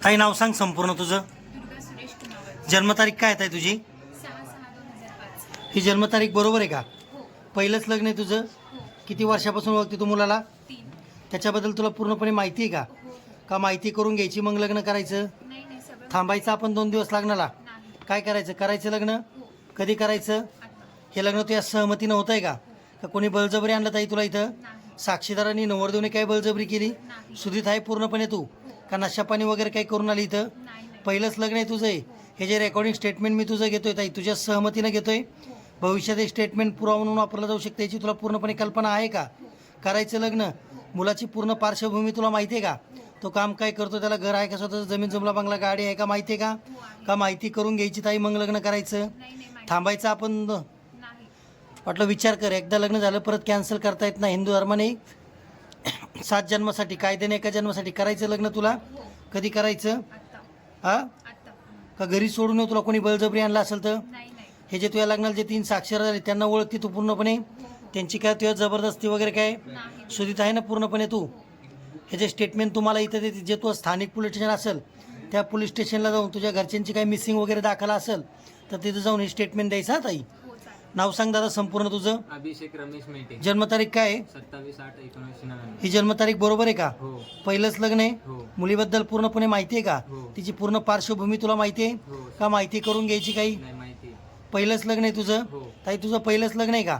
ताई नाव सांग संपूर्ण तुझं. जन्मतारीख काय आहे ताई तुझी? ही जन्मतारीख बरोबर आहे का? हो. पहिलंच लग्न आहे तुझं? हो. किती वर्षापासून ओळखते तू मुलाला? त्याच्याबद्दल तुला पूर्णपणे माहिती आहे का? हो. का माहिती करून घ्यायची मग लग्न करायचं? नाही नाही सगळं थांबायचं आपण दोन दिवस लागणारा नाही. काय करायचं? करायचं लग्न? कधी करायचं? हे लग्न तुझ्या सहमतीनं होत आहे का का कोणी बळजबरी आणलं ताई तुला इथं? साक्षीदारांनी नवरदेवने काय बळजबरी केली? सुधीत आहे पूर्णपणे तू? का नशा पाणी वगैरे काही करून आली इथं. पहिलंच लग्न आहे तुझं आहे हे जे रेकॉर्डिंग स्टेटमेंट मी तुझं घेतोय ताई तुझ्या सहमतीनं घेतोय. भविष्यात हे स्टेटमेंट पुरावा म्हणून वापरलं जाऊ शकते याची तुला पूर्णपणे कल्पना आहे का? करायचं लग्न. मुलाची पूर्ण पार्श्वभूमी तुला माहिती आहे का? तो काम काय करतो त्याला घर आहे का स्वतःचं जमीन जमला बंगला गाडी आहे का माहिती आहे का? का माहिती करून घ्यायची ताई मग लग्न करायचं? थांबायचं आपण? वाटलं विचार कर एकदा लग्न झालं परत कॅन्सल करता येत नाही. हिंदू धर्माने सात जन्मासाठी कायद्याने एका जन्मासाठी करायचं लग्न तुला? कधी करायचं? हा? का घरी सोडून तुला कोणी बळजबरी आणलं असेल तर? हे जे तुझ्या लग्नाला जे तीन साक्षर झाले त्यांना ओळखते तू पूर्णपणे? त्यांची काय तुझ्या जबरदस्ती वगैरे काय? शोधित आहे ना पूर्णपणे तू? हे जे स्टेटमेंट तुम्हाला इथं देते जे तू स्थानिक पोलीस स्टेशन असेल त्या पोलीस स्टेशनला जाऊन तुझ्या घरच्यांची काही मिसिंग वगैरे दाखला असेल तर तिथं जाऊन हे स्टेटमेंट द्यायचं हा ताई. नाव सांग दादा संपूर्ण तुझं. अभिषेक रमेश मेटे. जन्मतारीख काय आहे? सत्तावीस आठ एकोणीसशे नव्याण्णव. ही जन्मतारीख बरोबर आहे का? हो. पहिलंच लग्न आहे? हो. मुलीबद्दल पूर्णपणे माहिती आहे का? हो. तिची पूर्ण पार्श्वभूमी तुला माहिती आहे? हो. का माहिती करून घ्यायची काही? नाही माहिती पहिलंच लग्न आहे तुझं? हो. ताई तुझं पहिलंच लग्न आहे का?